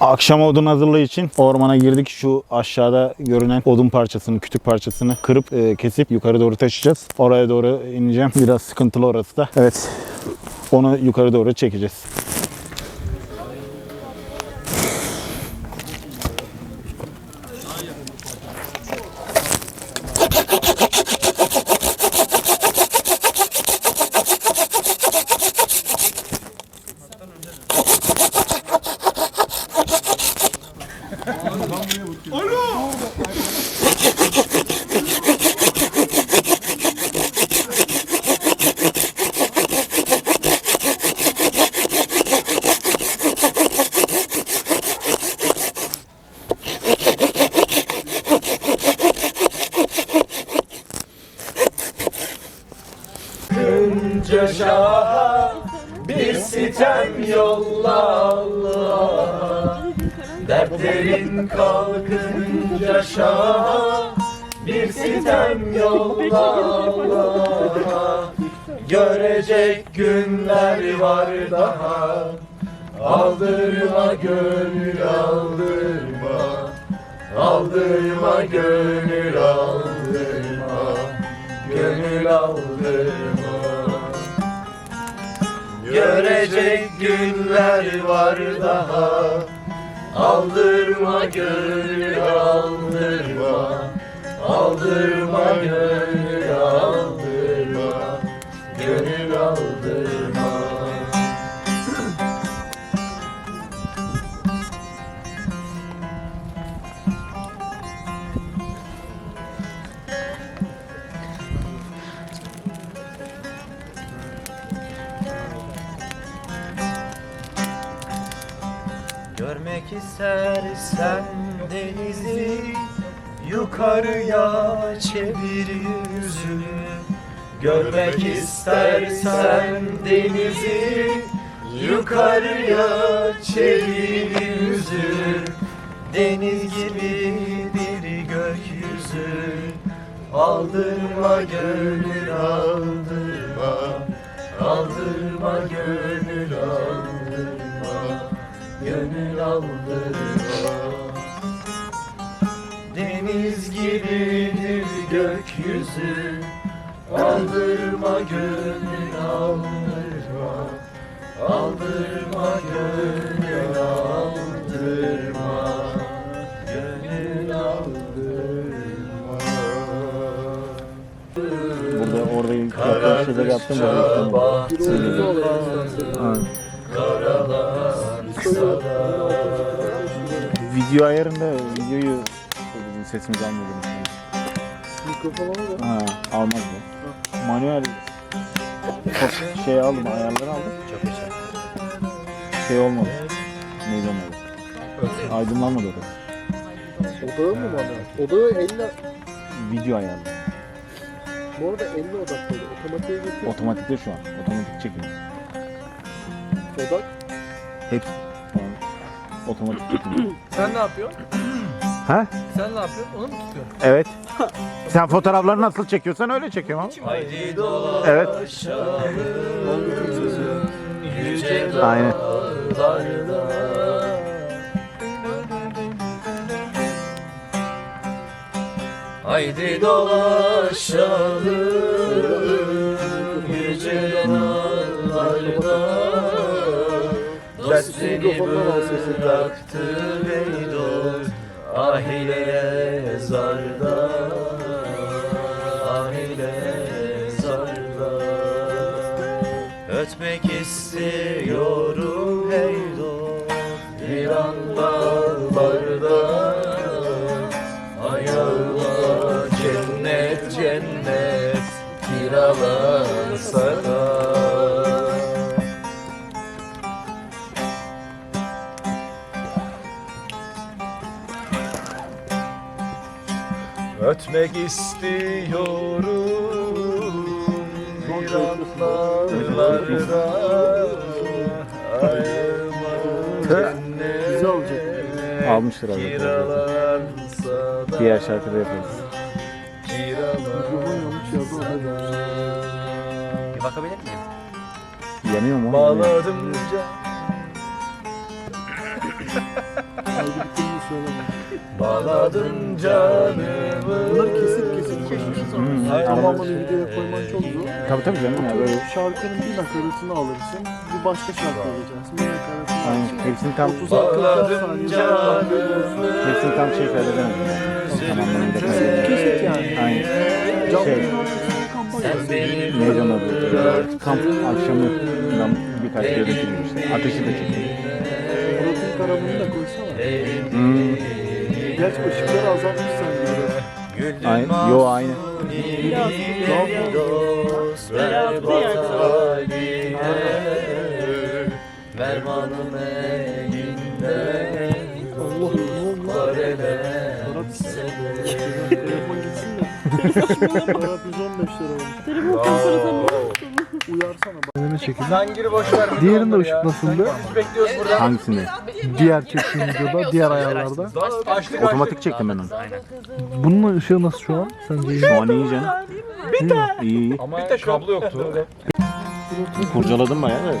Akşam odun hazırlığı için ormana girdik. Şu aşağıda görünen odun parçasını, kütük parçasını kırıp e, kesip yukarı doğru taşıyacağız. Oraya doğru ineceğim. Biraz sıkıntılı orası da. Evet. Onu yukarı doğru çekeceğiz. Dertlerin kalkınca şaha bir sitem yolla Allah Görecek günler var daha Aldırma gönül aldırma. Aldırma gönül aldırma. Gönül aldırma. Görecek günler var daha Aldırma gönül aldırma. Aldırma gönül aldırma. Gönül aldırma Yukarıya çevir yüzünü. Görmek istersen denizi Yukarıya çevir yüzünü. Deniz gibi bir gökyüzü Aldırma gönül aldırma Aldırma gönül Deniz gibidir gökyüzü Aldırma gönül aldırma. Aldırma gönül aldırma. Gönül aldırma. Burada şeyler yaptım. Da Video ayarında videoyu sesimizi almıyor demiştim. Mikrofon ama da. Ha, almaz bu. Manuel çok şey aldım, ayarları aldım. Çok güzel Şey olmadı. Neydi olmadı? Aydınlanmadı orası. Odağı mı bana? Odağı 50, Video ayarlı. bu arada 50 odaklıydı. Otomatiğe getir. Otomatikte şu an. Otomatik çekim. Odak. Hepsi. Otomatik çekim. Sen ne yapıyorsun? Ha? Sen ne yapıyorsun? Onu mu tutuyorsun? Evet. Sen fotoğrafları nasıl çekiyorsan öyle çekiyorum ama. Haydi Evet. Yüce Aynen. Haydi dolaşalım Yüce dağlarda Dost beni bıraktı Ahileye zarda Ahileye zarda. Ötmek istiyorum hey dost Bir an Ötmek istiyorum bir anlarlarda Ayağıma cennet Bizi alacak. Almıştır abi. Diğer şarkıda yaparız. Bir bakabilir miyim? Yanıyor mu? Bağladım can söyleme. Bağladın canımı Bunları kesip kesip koyuyorsun. Hmm, Tamamını videoya koyman çok zor. Tabii tabii canım ya böyle. Şarkının bir nakaratını alırsın, bir başka şarkı alacaksın. Bir nakaratını Aynen. alacaksın. Hepsini tam 30 40 Bağladın canımı hepsini tam şey kaydedemedim. Tamamını da kaydedemedim. Kesit yani. Aynen. Canlı Şey. Neydi onun adı? Kamp akşamı ben birkaç düşündüm işte. Ateşi de çektim. Karabını da koysana. Hmm. Gerçi ışıkları azaltmışsan diyorum. Aynen. Yo aynı. Biraz dost ver elinde Allah ne oldu? Murat telefon gitsin de. 115 lira olmuş. Uyarsana bak. Zangiri boş ver Diğerinde ışık nasıldı? Biz bekliyoruz burada Hangisinde? Diğer çektiğim videoda, diğer ayarlarda. Açtık Otomatik çektim ben onu. Bunun ışığı nasıl şu an? Sence iyi mi? Şu an iyi canım. İyi iyi. Ama bir tek kablo yoktu Kurcaladım bayağı da.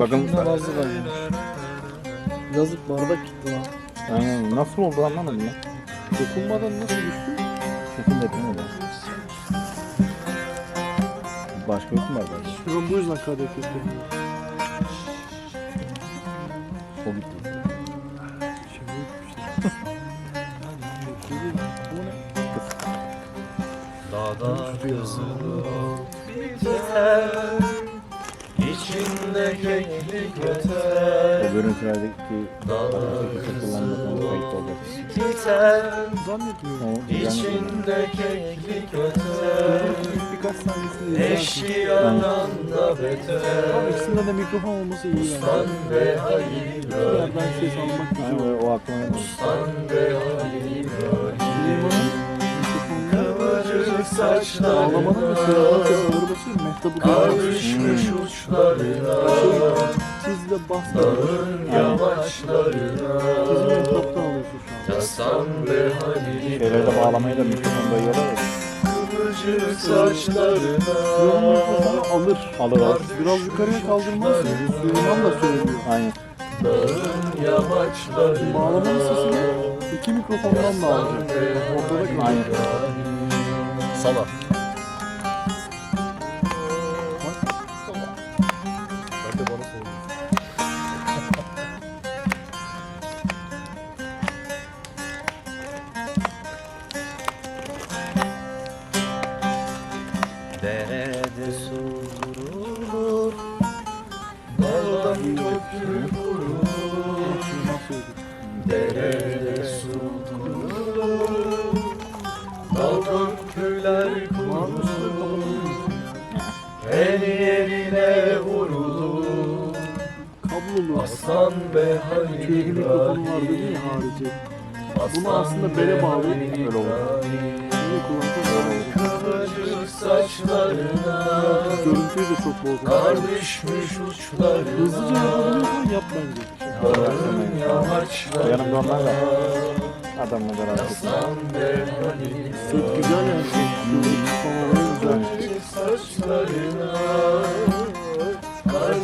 Bakın Yazık bardak gitti lan. aynen, nasıl oldu anlamadım ya. Dokunmadan nasıl düştü? Kesin deprem Başka yok mu var? Ben bu yüzden kadeh kestim. O gitti. Dağda kızılıp biter İçinde keklik öter. O görüntülerdeki Dağda olacak. biter. İçinde keklik öter Birkaç saniyesini izlersin. Eşyadan da Ama beter ikisinde de mikrofon olması iyi yani. San ve Bir hayır yerden ses almak güzel olur. o aklıma gelmedi. San ve Kıvırcık saçlarına Ağlamanın basıyor. Mehtap'ı düşmüş uçlarına Tizle bas. Dağın yamaçlarına Tizi Mehtap'tan alıyorsun şu an. Yasan ve halil Şeyleri de bağlamaya da mikrofon dayıyorlar ya. Kıvırcık saçlarına mikrofonu alır. Alır alır. Biraz yukarıya kaldırmazsın. Suyundan da söylüyor. Aynen. Dağın yamaçlarına Bağlamanın sesini iki mikrofondan da alacak. Ortada kalacak. Aynen. Tüylü Halil mikrofonu var dedin ya harici. Bunu aslında bele bağlayıp Öyle olur. Bunu kullansan Kıvırcık saçlarına Görüntüyü de çok bozdu. Kar uçlarına Hızlıca yapabiliyorsan yap bence. Dağın yamaçlarına Yanımda onlar da. Adamla beraber. Aslan ve Halil Set güzel yani. Mikrofon oraya güzel. saçlarına Kar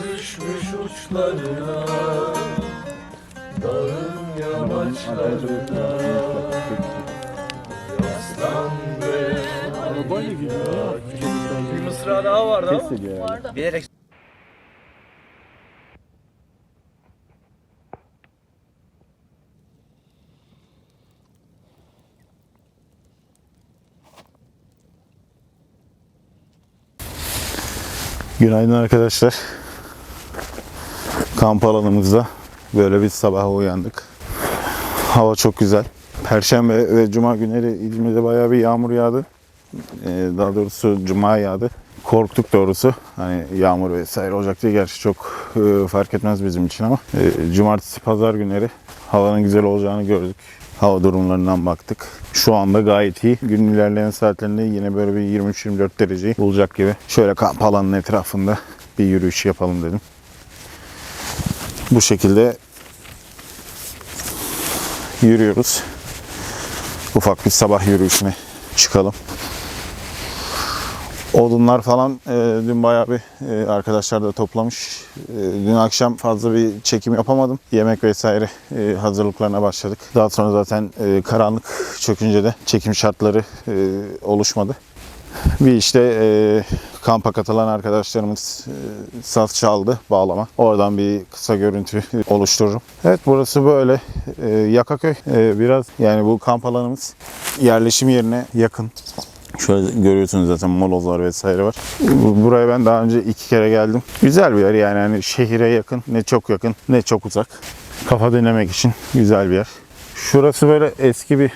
uçlarına Dağın yamaçlarına Aslan ve Arabayla gidiyor. Bir mısra daha vardı ama yani. Bilerek Günaydın arkadaşlar. Kamp alanımızda böyle bir sabah uyandık. Hava çok güzel. Perşembe ve Cuma günleri İzmir'de bayağı bir yağmur yağdı. Ee, daha doğrusu Cuma yağdı. Korktuk doğrusu. Hani yağmur vesaire olacak diye gerçi çok e, fark etmez bizim için ama. e, Cumartesi, Pazar günleri havanın güzel olacağını gördük. Hava durumlarından baktık. Şu anda gayet iyi. Günün ilerleyen saatlerinde yine böyle bir 23-24 dereceyi bulacak gibi. Şöyle kamp alanının etrafında bir yürüyüş yapalım dedim. Bu şekilde yürüyoruz. Ufak bir sabah yürüyüşüne çıkalım. Odunlar falan e, dün bayağı bir e, arkadaşlar da toplamış. E, dün akşam fazla bir çekim yapamadım. Yemek vesaire e, hazırlıklarına başladık. Daha sonra zaten e, karanlık çökünce de çekim şartları e, oluşmadı. Bir işte e, kampa katılan arkadaşlarımız e, çaldı bağlama. Oradan bir kısa görüntü oluştururum. Evet burası böyle e, Yakaköy. E, biraz yani bu kamp alanımız yerleşim yerine yakın. Şöyle görüyorsunuz zaten molozlar vesaire var. Bu- Buraya ben daha önce iki kere geldim. Güzel bir yer yani hani şehire yakın ne çok yakın ne çok uzak. Kafa dinlemek için güzel bir yer. Şurası böyle eski bir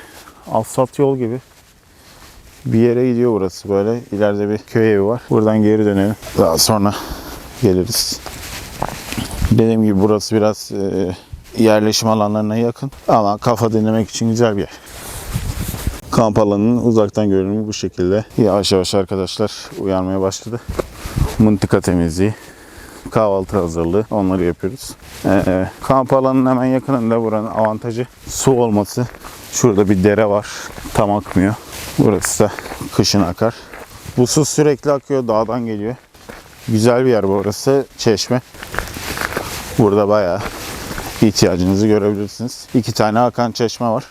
asfalt yol gibi. Bir yere gidiyor burası böyle. İleride bir köy evi var. Buradan geri dönelim. Daha sonra geliriz. Dediğim gibi burası biraz e, yerleşim alanlarına yakın. Ama kafa dinlemek için güzel bir yer. Kamp alanının uzaktan görünümü bu şekilde. Yavaş yavaş arkadaşlar uyanmaya başladı. Mıntıka temizliği, kahvaltı hazırlığı onları yapıyoruz. Ee, kamp alanının hemen yakınında buranın avantajı su olması. Şurada bir dere var. Tam akmıyor. Burası da kışın akar. Bu su sürekli akıyor. Dağdan geliyor. Güzel bir yer burası. Çeşme. Burada bayağı ihtiyacınızı görebilirsiniz. İki tane akan çeşme var.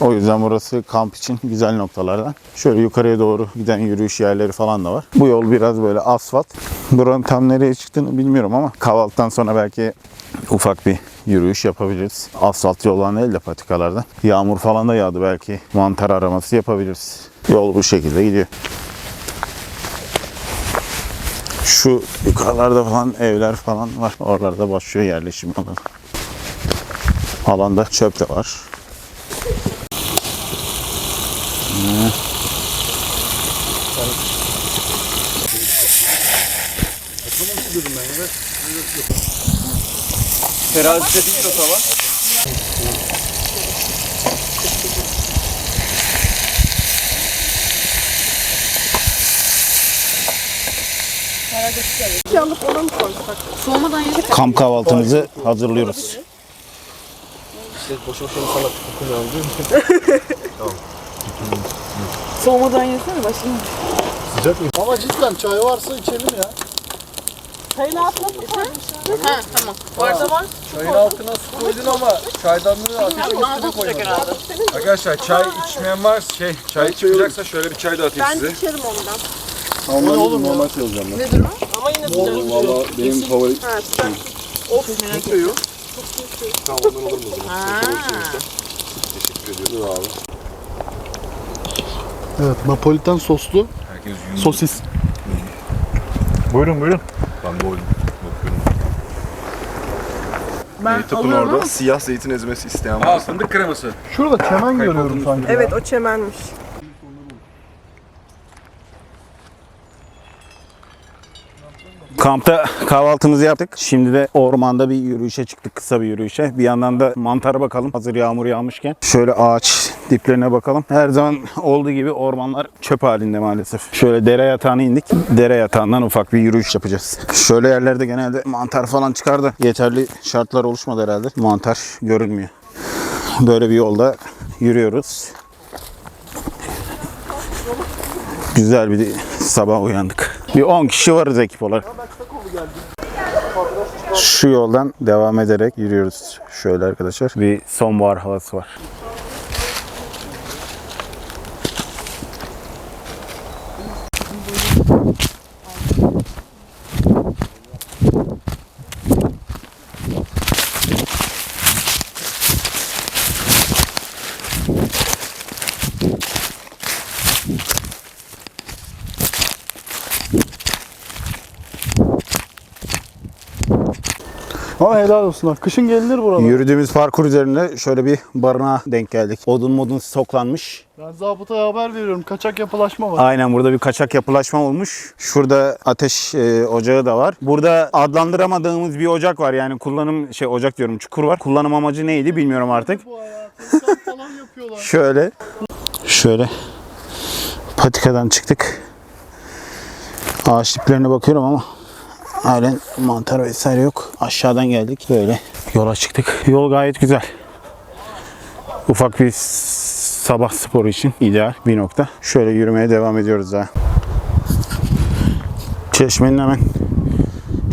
O yüzden burası kamp için güzel noktalardan. Şöyle yukarıya doğru giden yürüyüş yerleri falan da var. Bu yol biraz böyle asfalt. Buranın tam nereye çıktığını bilmiyorum ama kahvaltıdan sonra belki ufak bir yürüyüş yapabiliriz. Asfalt yoldan değil de patikalardan. Yağmur falan da yağdı belki mantar araması yapabiliriz. Yol bu şekilde gidiyor. Şu yukarılarda falan evler falan var. Oralarda başlıyor yerleşim alanı. Alanda çöp de var. Terazide dik rota var. Soğumadan yedik. Kamp kahvaltımızı hazırlıyoruz. Soğumadan yesene başını. Ama cidden çay varsa içelim ya. Çayını atlasın. Ha tamam. Orada var. Çayın altına su koydun ama çaydanlığı ateşin üstüne koymadın. Arkadaşlar çay içmeyen var şey çay içmeyecekse şöyle bir çay da atayım Ben size. içerim ondan. Normal, normal şey olacağım ben. Nedir o? Ama yine sıcak. Valla benim favori Ha sıcak. Of merak ettim. Tamam ondan olur mu o zaman? Ha. Teşekkür ediyoruz abi. Evet Napolitan soslu Herkes sosis. Buyurun buyurun. Ben bakıyorum. Ben Tapın alıyorum orada ama- siyah zeytin ezmesi isteyen Aa fındık kreması. Şurada çemen görüyorum sanki. Evet o çemenmiş. Kampta kahvaltımızı yaptık. Şimdi de ormanda bir yürüyüşe çıktık. Kısa bir yürüyüşe. Bir yandan da mantara bakalım. Hazır yağmur yağmışken. Şöyle ağaç diplerine bakalım. Her zaman olduğu gibi ormanlar çöp halinde maalesef. Şöyle dere yatağına indik. Dere yatağından ufak bir yürüyüş yapacağız. Şöyle yerlerde genelde mantar falan çıkar da yeterli şartlar oluşmadı herhalde. Mantar görünmüyor. Böyle bir yolda yürüyoruz. Güzel bir sabah uyandık. Bir 10 kişi varız ekip olarak. Şu yoldan devam ederek yürüyoruz. Şöyle arkadaşlar. Bir sonbahar havası var. Ama helal olsun ha. Kışın gelinir buralara. Yürüdüğümüz parkur üzerinde şöyle bir barınağa denk geldik. Odun modun stoklanmış. Ben zabıtaya haber veriyorum. Kaçak yapılaşma var. Aynen burada bir kaçak yapılaşma olmuş. Şurada ateş e, ocağı da var. Burada adlandıramadığımız bir ocak var. Yani kullanım şey ocak diyorum çukur var. Kullanım amacı neydi bilmiyorum artık. Bu hayatı kamp falan yapıyorlar. Şöyle. Şöyle. Patikadan çıktık. Ağaç diplerine bakıyorum ama halen mantar vesaire yok. Aşağıdan geldik. Böyle yola çıktık. Yol gayet güzel. Ufak bir sabah sporu için ideal bir nokta. Şöyle yürümeye devam ediyoruz daha. Çeşmenin hemen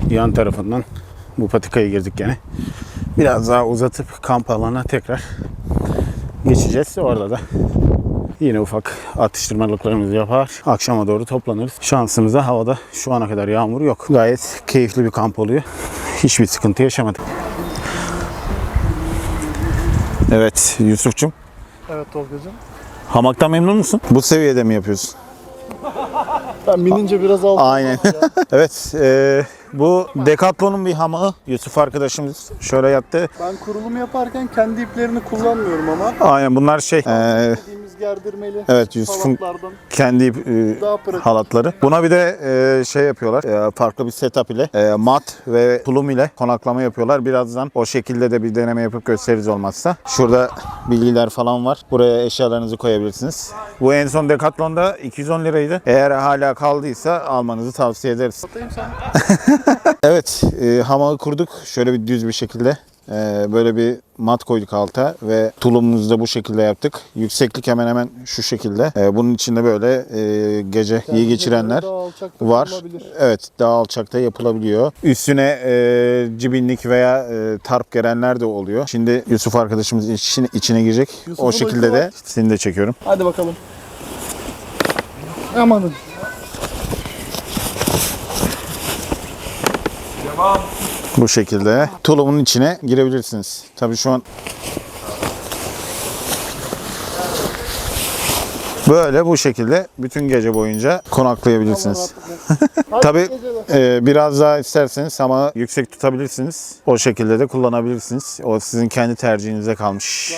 yan tarafından bu patikaya girdik gene. Biraz daha uzatıp kamp alanına tekrar geçeceğiz. Orada da yine ufak atıştırmalıklarımızı yapar. Akşama doğru toplanırız. Şansımıza havada şu ana kadar yağmur yok. Gayet keyifli bir kamp oluyor. Hiçbir sıkıntı yaşamadık. Evet Yusuf'cum. Evet Tolga'cığım. Hamaktan memnun musun? Bu seviyede mi yapıyorsun? Ben binince biraz altı. Aynen. evet, e, bu Decathlon'un bir hamağı. Yusuf arkadaşımız şöyle yattı. Ben kurulum yaparken kendi iplerini kullanmıyorum ama. Aynen bunlar şey, e, Dediğimiz gerdirmeli. evet Yusuf'un kendi e, halatları. Buna bir de e, şey yapıyorlar. e, farklı bir setup ile e, mat ve tulum ile konaklama yapıyorlar. Birazdan o şekilde de bir deneme yapıp gösteririz olmazsa. Şurada bilgiler falan var. Buraya eşyalarınızı koyabilirsiniz. Bu en son Decathlon'da 210 liraydı. Eğer hala kaldıysa almanızı tavsiye ederiz. Satayım sana. Evet, e, hamağı kurduk. Şöyle bir düz bir şekilde. E, böyle bir mat koyduk alta ve tulumumuzu da bu şekilde yaptık. Yükseklik hemen hemen şu şekilde. E, bunun içinde böyle e, gece iyi geçirenler var. Evet, daha alçakta yapılabiliyor. Üstüne e, cibinlik veya e, tarp gelenler de oluyor. Şimdi Yusuf arkadaşımız içine, içine girecek. Yusuf'un o şekilde de var. seni de çekiyorum. Hadi bakalım. Amanın. Bu şekilde tulumun içine girebilirsiniz. Tabii şu an Böyle bu şekilde bütün gece boyunca konaklayabilirsiniz. Geceler. e, biraz daha isterseniz ama yüksek tutabilirsiniz. O şekilde de kullanabilirsiniz. O sizin kendi tercihinize kalmış.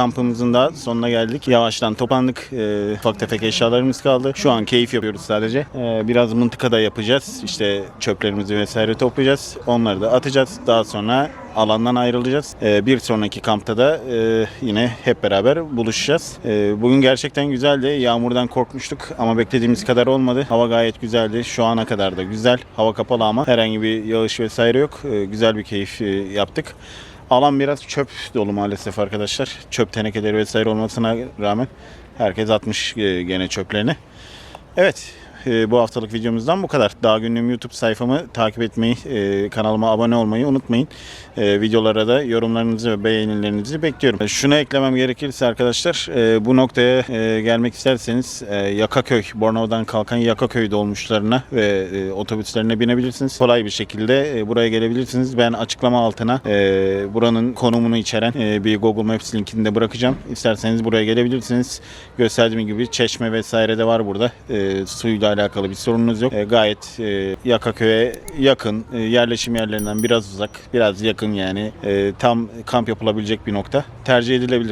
Kampımızın da sonuna geldik. Yavaştan topandık. Ee, ufak tefek eşyalarımız kaldı. Şu an keyif yapıyoruz sadece. Ee, biraz mıntıkada yapacağız. İşte çöplerimizi vesaire toplayacağız. Onları da atacağız. Daha sonra alandan ayrılacağız. Ee, bir sonraki kampta da e, yine hep beraber buluşacağız. Ee, bugün gerçekten güzeldi. Yağmurdan korkmuştuk ama beklediğimiz kadar olmadı. Hava gayet güzeldi. Şu ana kadar da güzel. Hava kapalı ama herhangi bir yağış vesaire yok. Ee, güzel bir keyif e, yaptık. Alan biraz çöp dolu maalesef arkadaşlar. Çöp tenekeleri vesaire olmasına rağmen herkes atmış e, gene çöplerini. Evet e, bu haftalık videomuzdan bu kadar. Daha günlüğüm YouTube sayfamı takip etmeyi, e, kanalıma abone olmayı unutmayın. E, videolara da yorumlarınızı ve beğenilerinizi bekliyorum. E, Şunu eklemem gerekirse arkadaşlar e, bu noktaya e, gelmek isterseniz e, Yakaköy, Bornova'dan kalkan Yakaköy dolmuşlarına ve otobüslerine binebilirsiniz. Kolay bir şekilde buraya gelebilirsiniz. Ben açıklama altına buranın konumunu içeren bir Google Maps linkini de bırakacağım. İsterseniz buraya gelebilirsiniz. Gösterdiğim gibi çeşme vesaire de var burada. E, suyla alakalı bir sorununuz yok. E, gayet e, Yakaköy'e yakın, e, yerleşim yerlerinden biraz uzak, biraz yakın yani. E, tam kamp yapılabilecek bir nokta. Tercih edilebilir.